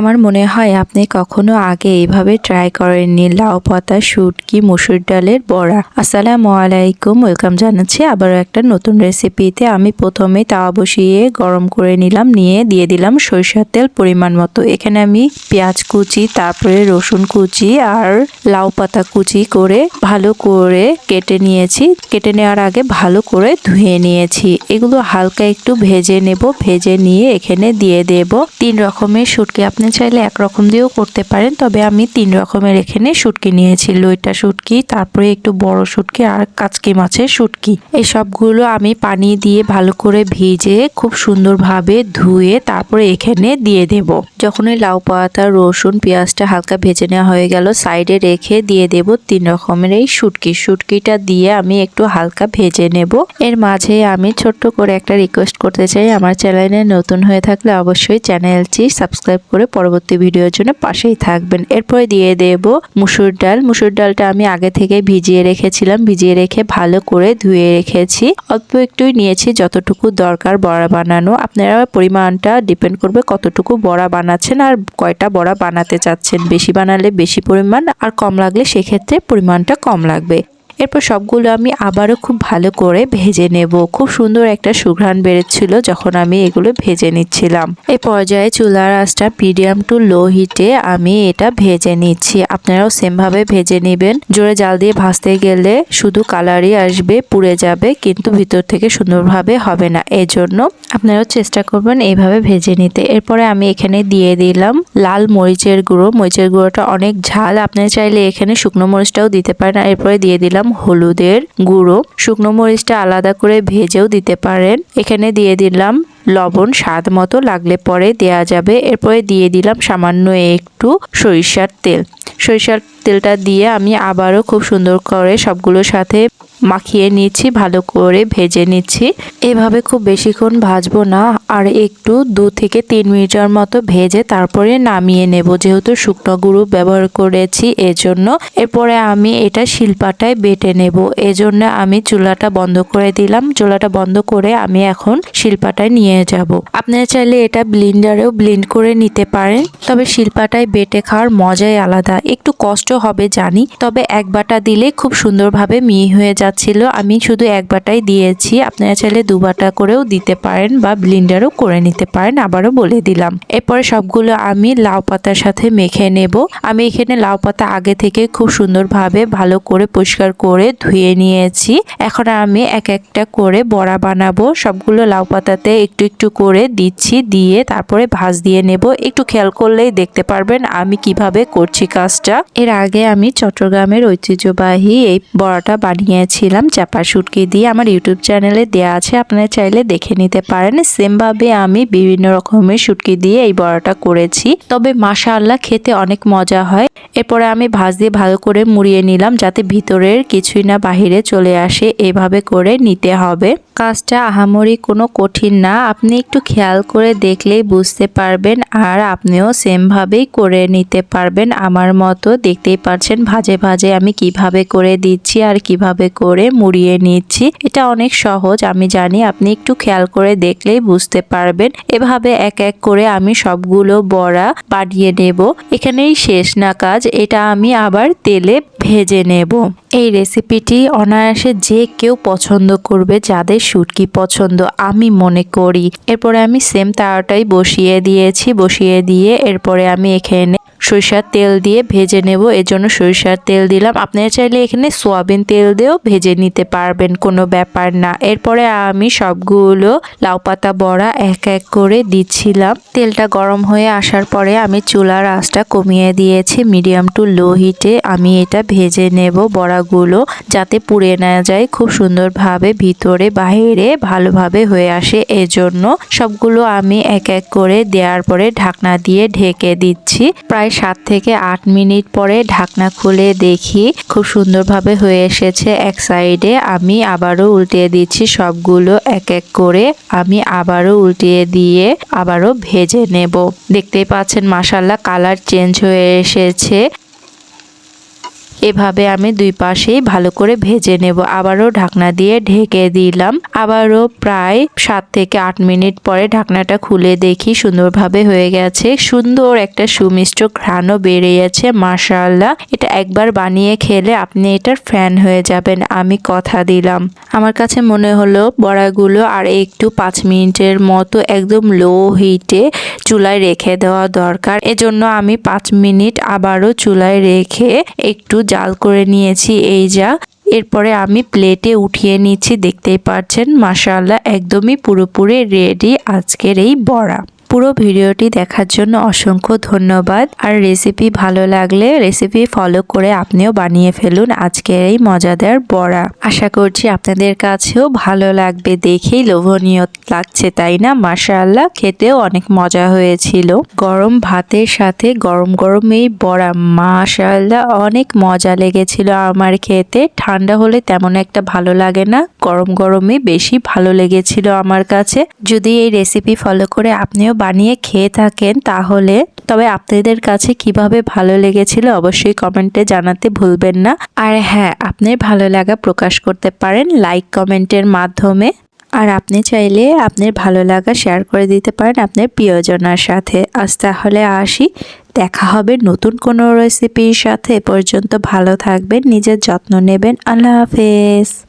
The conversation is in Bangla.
আমার মনে হয় আপনি কখনো আগে এইভাবে ট্রাই করেননি লাউ পাতা, শুটকি, মুসুর ডালের বড়া। আসসালামু আলাইকুম ওয়েলকাম জানাচ্ছি আবারও একটা নতুন রেসিপিতে আমি প্রথমে তাওয়া বসিয়ে গরম করে নিলাম, নিয়ে দিয়ে দিলাম সরিষার তেল পরিমাণ মতো। এখানে আমি পেঁয়াজ কুচি, তারপরে রসুন কুচি আর লাউ পাতা কুচি করে ভালো করে কেটে নিয়েছি। কেটে নেওয়ার আগে ভালো করে ধুয়ে নিয়েছি। এগুলো হালকা একটু ভেজে নেব, ভেজে নিয়ে এখানে দিয়ে দেব। তিন রকমের শুটকি, আপনি চাইলে এক রকম দিয়েও করতে পারেন, তবে আমি তিন রকমের এখানে শুটকি নিয়েছি। লইটা শুটকি, তারপরে একটু বড় শুটকি আর কাচকি মাছের শুটকি। এই সবগুলো আমি পানি দিয়ে ভালো করে ভিজে, খুব সুন্দরভাবে ধুয়ে তারপরে এখানে দিয়ে দেব। যখন এই লাউ পাতা, রসুন, পেঁয়াজটা হালকা ভেজে নেওয়া হয়ে গেল, সাইডে রেখে দিয়ে দেব তিন রকমের এই শুটকি। শুটকিটা দিয়ে আমি একটু হালকা ভেজে নেব। এর মাঝে আমি ছোট্ট করে একটা রিকোয়েস্ট করতে চাই। আমার চ্যানেলে নতুন হয়ে থাকলে অবশ্যই চ্যানেলটি সাবস্ক্রাইব করে পরবর্তী ভিডিওর জন্য পাশেই থাকবেন। এরপরে দিয়ে দেব মুসুর ডাল। মুসুর ডালটা আমি আগে থেকে ভিজিয়ে রেখেছিলাম। ভিজিয়ে রেখে ভালো করে ধুয়ে রেখেছি। অল্প একটুই নিয়েছি যতটুকু দরকার বড়া বানানো। আপনারা পরিমাণটা ডিপেন্ড করবে কতটুকু বড়া বানাচ্ছেন আর কয়টা বড়া বানাতে চাচ্ছেন। বেশি বানালে বেশি পরিমাণ আর কম লাগলে সেক্ষেত্রে পরিমাণটা কম লাগবে। এরপর সবগুলো আমি আবারও খুব ভালো করে ভেজে নেব। খুব সুন্দর একটা সুঘ্রাণ বেরোচ্ছিল যখন আমি এগুলো ভেজে নিচ্ছিলাম। এই পর্যায়ে চুলার আঁচটা মিডিয়াম টু লো হিটে আমি এটা ভেজে নিচ্ছি। আপনারাও সেমভাবে ভেজে নেবেন। জোরে জাল দিয়ে ভাজতে গেলে শুধু কালারই আসবে, পুড়ে যাবে, কিন্তু ভিতর থেকে সুন্দরভাবে হবে না। এজন্য আপনারাও চেষ্টা করবেন এইভাবে ভেজে নিতে। এরপরে আমি এখানে দিয়ে দিলাম লাল মরিচের গুঁড়ো। মরিচের গুঁড়োটা অনেক ঝাল। আপনারা চাইলে এখানে শুকনো মরিচটাও দিতে পারেন। এরপরে দিয়ে দিলাম হলুদের গুঁড়ো। শুকনো মরিচটা আলাদা করে ভেজেও দিতে পারেন। এখানে দিয়ে দিলাম লবণ, স্বাদ মতো লাগলে পরে দেয়া যাবে। এরপরে দিয়ে দিলাম সামান্য একটু সরিষার তেল। সরিষার তেলটা দিয়ে আমি আবারও খুব সুন্দর করে সবগুলোর সাথে মাখিয়ে নিচ্ছি, ভালো করে ভেজে নিচ্ছি। এভাবে খুব বেশিক্ষণ ভাজবো না, আর একটু দু থেকে তিন মিনিটের মতো ভেজে তারপরে নামিয়ে নেব। যেহেতু শুকনো গুঁড়ো ব্যবহার করেছি, এজন্য এরপরে আমি এটা শিলপাটায় বেটে নেব। এজন্য আমি চুলাটা বন্ধ করে দিলাম। চুলাটা বন্ধ করে আমি এখন শিলপাটায় নিয়ে যাব। আপনারা চাইলে এটা ব্লিন্ডারেও ব্লিন্ড করে নিতে পারেন, তবে শিলপাটায় বেটে খাওয়ার মজাই আলাদা। একটু কষ্ট হবে জানি, তবে এক বাটা দিলে খুব সুন্দরভাবে মিহি হয়ে যাচ্ছিল আমি শুধু এক বাটাই দিয়েছি। আপনারা চাইলে দু বাটা করেও দিতে পারেন বা ব্লিন্ডারও করে নিতে পারেন, আবারও বলে দিলাম। এরপরে সবগুলো আমি লাউ পাতার সাথে মেখে নেব। আমি এখানে লাউ পাতা আগে থেকে খুব সুন্দরভাবে ভালো করে পরিষ্কার করে ধুয়ে নিয়েছি। এখন আমি এক একটা করে বড়া বানাবো। সবগুলো লাউ পাতাতে একটু একটু করে দিচ্ছি, দিয়ে তারপরে ভাজ দিয়ে নেব। একটু খেয়াল করলেই দেখতে পারবেন আমি কীভাবে করছি কাজটা। এর আগে আমি চট্টগ্রামের ঐতিহ্যবাহী এই বড়াটা বানিয়েছিলাম চাপা শুটকি দিয়ে আমার ইউটিউব চ্যানেলে দেয়া আছে, আপনারা চাইলে দেখে নিতে পারেন। সেমভাবে আমি বিভিন্ন রকমের শুটকি দিয়ে এই বড়াটা করেছি। তবে মাশা আল্লাহ খেতে অনেক মজা হয়। এরপরে আমি ভাজ দিয়ে ভালো করে মুড়িয়ে নিলাম, যাতে ভিতরের কিছুই না বাহিরে চলে আসে। এভাবে করে নিতে হবে। কাজটা আহামরি কোনো কঠিন না। আপনি একটু খেয়াল করে দেখলেই বুঝতে পারবেন, আর আপনিও সেমভাবেই করে নিতে পারবেন। আমার মতো দেখতেই পারছেন ভাজে ভাজে আমি কীভাবে করে দিচ্ছি আর কীভাবে করে মুড়িয়ে নিচ্ছি। এটা অনেক সহজ, আমি জানি। আপনি একটু খেয়াল করে দেখলেই বুঝতে পারবেন। এভাবে এক এক করে আমি সবগুলো বড়া বানিয়ে নেব। এখানেই শেষ না কাজ। এটা আমি আবার তেলে ভেজে নেব। এই রেসিপিটি অনায়াসে যে কেউ পছন্দ করবে, যাদের শুটকি পছন্দ, আমি মনে করি। এরপরে আমি সেম তাওয়াটাই বসিয়ে দিয়েছি, বসিয়ে দিয়ে এরপরে আমি এখানে সরিষার তেল দিয়ে ভেজে নেব। এর জন্য সরিষার তেল দিলাম। আপনারা চাইলে এখানে সোয়াবিন তেল দিয়েও ভেজে নিতে পারবেন, কোনো ব্যাপার না। এরপরে আমি সবগুলো লাউ পাতা বড়া এক এক করে দিচ্ছিলাম। তেলটা গরম হয়ে আসার পরে আমি চুলার আঁচটা কমিয়ে দিয়েছি, মিডিয়াম টু লো হিটে। আমি এটা ভেজে নেব বড়াগুলো যাতে পুড়ে না যায়, খুব সুন্দরভাবে ভিতরে বাহিরে ভালোভাবে হয়ে আসে। এজন্য সবগুলো আমি এক এক করে দেওয়ার পরে ঢাকনা দিয়ে ঢেকে দিচ্ছি। প্রায় সাত থেকে আট মিনিট পরে ঢাকনা খুলে দেখি খুব সুন্দরভাবে হয়ে এসেছে। এক সাইডে আমি আবারও উল্টিয়ে দিচ্ছি সবগুলো এক এক করে। আমি আবারও উল্টিয়ে দিয়ে আবারও ভেজে নেব। দেখতেই পাচ্ছেন মাসাল্লাহ কালার চেঞ্জ হয়ে এসেছে। এভাবে আমি দুই পাশেই ভালো করে ভেজে নেব। আবারও ঢাকনা দিয়ে ঢেকে দিলাম। আবারও প্রায় সাত থেকে আট মিনিট পরে ঢাকনাটা খুলে দেখি সুন্দরভাবে হয়ে গেছে। সুন্দর একটা সুমিষ্ট ঘ্রাণও বেড়ে গেছে মাশাআল্লাহ। এটা একবার বানিয়ে খেলে আপনি এটার ফ্যান হয়ে যাবেন, আমি কথা দিলাম। আমার কাছে মনে হলো বড়াগুলো আর একটু পাঁচ মিনিটের মতো একদম লো হিটে চুলায় রেখে দেওয়া দরকার। এজন্য আমি পাঁচ মিনিট আবারও চুলায় রেখে একটু জাল করে নিয়েছি, এই যা। এরপরে আমি প্লেটে উঠিয়ে নিচ্ছি, দেখতেই পাচ্ছেন, মাশাআল্লাহ, একদমই পুরোপুরি রেডি আজকের এই বড়া। পুরো ভিডিওটি দেখার জন্য অসংখ্য ধন্যবাদ। আর রেসিপি ভালো লাগলে রেসিপি ফলো করে আপনিও বানিয়ে ফেলুন আজকের এই মজাদার বড়া। আশা করছি আপনাদের কাছেও ভালো লাগবে। দেখেই লোভনীয় লাগছে, তাই না? মাশাআল্লাহ, খেতেও অনেক মজা হয়েছিল। গরম ভাতের সাথে গরম গরম এই বড়া, মাশাআল্লাহ, অনেক মজা লেগেছিল আমার খেতে। ঠান্ডা হলে তেমন একটা ভালো লাগে না। গরম গরমে বেশি ভালো লেগেছিল আমার কাছে। যদি এই রেসিপি ফলো করে আপনিও বানিয়ে খেয়ে থাকেন, তাহলে তবে আপনাদের কাছে কীভাবে ভালো লেগেছিল অবশ্যই কমেন্টে জানাতে ভুলবেন না। আর হ্যাঁ আপনার ভালো লাগা প্রকাশ করতে পারেন লাইক কমেন্টের মাধ্যমে। আর আপনি চাইলে আপনার ভালো লাগা শেয়ার করে দিতে পারেন আপনার প্রিয়জনার সাথে। আজ তাহলে আসি। দেখা হবে নতুন কোনো রেসিপির সাথে। পর্যন্ত ভালো থাকবেন, নিজের যত্ন নেবেন। আল্লাহ হাফেজ।